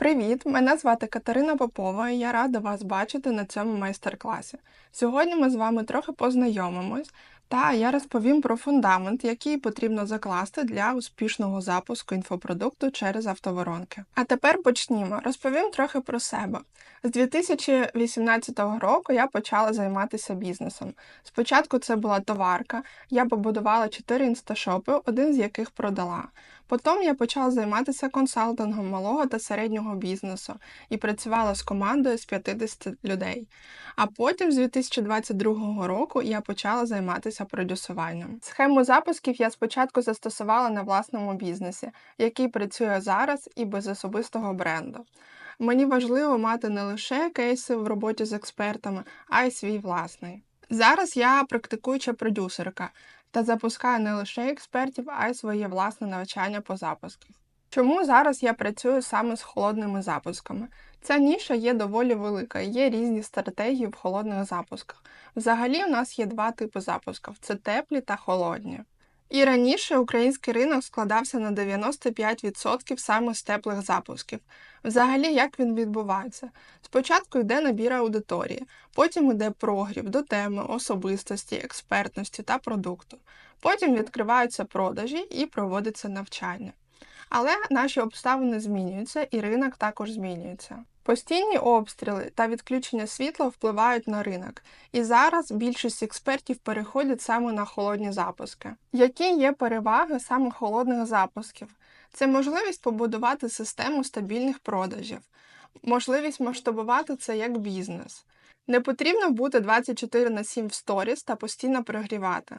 Привіт! Мене звати Катерина Попова і я рада вас бачити на цьому майстер-класі. Сьогодні ми з вами трохи познайомимось, та я розповім про фундамент, який потрібно закласти для успішного запуску інфопродукту через автоворонки. А тепер почнімо. Розповім трохи про себе. З 2018 року я почала займатися бізнесом. Спочатку це була товарка, я побудувала 4 інсташопи, один з яких продала. Потім я почала займатися консалтингом малого та середнього бізнесу і працювала з командою з 50 людей. А потім, з 2022 року, я почала займатися продюсуванням. Схему запусків я спочатку застосувала на власному бізнесі, який працює зараз і без особистого бренду. Мені важливо мати не лише кейси в роботі з експертами, а й свій власний. Зараз я практикуюча продюсерка та запускаю не лише експертів, а й своє власне навчання по запусках. Чому зараз я працюю саме з холодними запусками? Ця ніша є доволі велика, є різні стратегії в холодних запусках. Взагалі, у нас є два типи запусків: це теплі та холодні. І раніше український ринок складався на 95% саме з теплих запусків. Взагалі, як він відбувається? Спочатку йде набір аудиторії, потім йде прогрів до теми, особистості, експертності та продукту. Потім відкриваються продажі і проводиться навчання. Але наші обставини змінюються, і ринок також змінюється. Постійні обстріли та відключення світла впливають на ринок, і зараз більшість експертів переходять саме на холодні запуски. Які є переваги саме холодних запусків? Це можливість побудувати систему стабільних продажів, можливість масштабувати це як бізнес. Не потрібно бути 24 на 7 в сторіс та постійно прогрівати.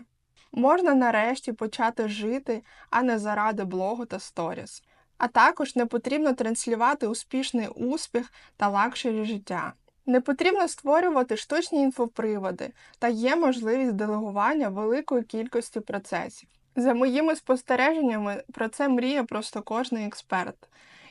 Можна нарешті почати жити, а не заради блогу та сторіс. А також не потрібно транслювати успішний успіх та лакшері життя. Не потрібно створювати штучні інфоприводи та є можливість делегування великої кількості процесів. За моїми спостереженнями, про це мріє просто кожний експерт.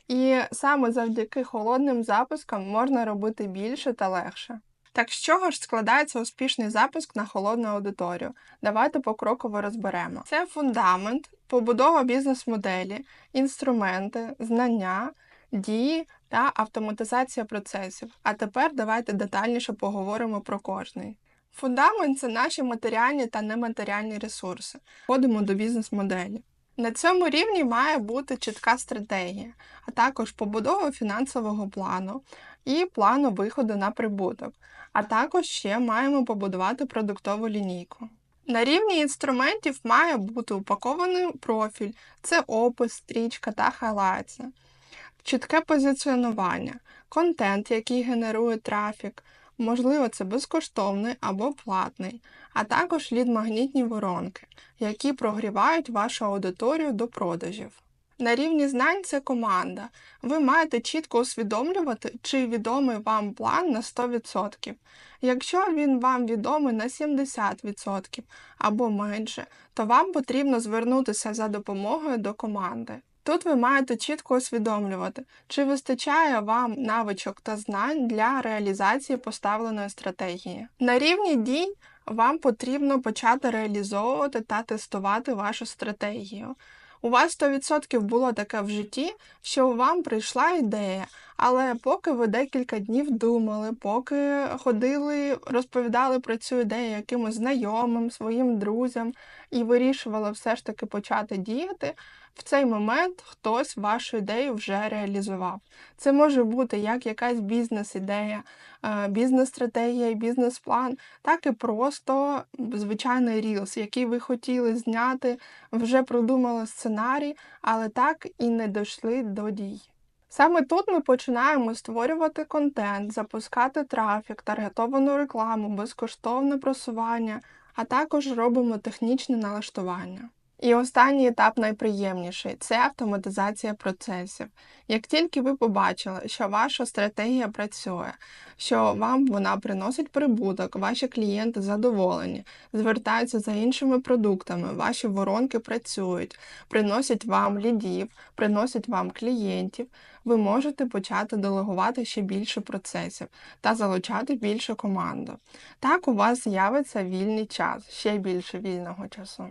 І саме завдяки холодним запускам можна робити більше та легше. Так з чого ж складається успішний запуск на холодну аудиторію? Давайте покроково розберемо. Це фундамент, побудова бізнес-моделі, інструменти, знання, дії та автоматизація процесів. А тепер давайте детальніше поговоримо про кожний. Фундамент це наші матеріальні та нематеріальні ресурси. Входимо до бізнес-моделі. На цьому рівні має бути чітка стратегія, а також побудова фінансового плану і плану виходу на прибуток. А також ще маємо побудувати продуктову лінійку. На рівні інструментів має бути упакований профіль, це опис, стрічка та хайлайтси, чітке позиціонування, контент, який генерує трафік, можливо, це безкоштовний або платний, а також лід-магнітні воронки, які прогрівають вашу аудиторію до продажів. На рівні знань це команда. Ви маєте чітко усвідомлювати, чи відомий вам план на 100%. Якщо він вам відомий на 70% або менше, то вам потрібно звернутися за допомогою до команди. Тут ви маєте чітко усвідомлювати, чи вистачає вам навичок та знань для реалізації поставленої стратегії. На рівні дій вам потрібно почати реалізовувати та тестувати вашу стратегію. У вас 100% було таке в житті, що вам прийшла ідея, але поки ви декілька днів думали, поки ходили, розповідали про цю ідею якимось знайомим, своїм друзям і вирішували все ж таки почати діяти, в цей момент хтось вашу ідею вже реалізував. Це може бути як якась бізнес-ідея, е, бізнес-стратегія, бізнес-план, так і просто звичайний рілс, який ви хотіли зняти, вже продумали сценарій, але так і не дійшли до дій. Саме тут ми починаємо створювати контент, запускати трафік, таргетовану рекламу, безкоштовне просування, а також робимо технічне налаштування. І останній етап найприємніший це автоматизація процесів. Як тільки ви побачили, що ваша стратегія працює, що вам вона приносить прибуток, ваші клієнти задоволені, звертаються за іншими продуктами, ваші воронки працюють, приносять вам лідів, приносять вам клієнтів, ви можете почати делегувати ще більше процесів та залучати більше команду. Так у вас з'явиться вільний час, ще більше вільного часу.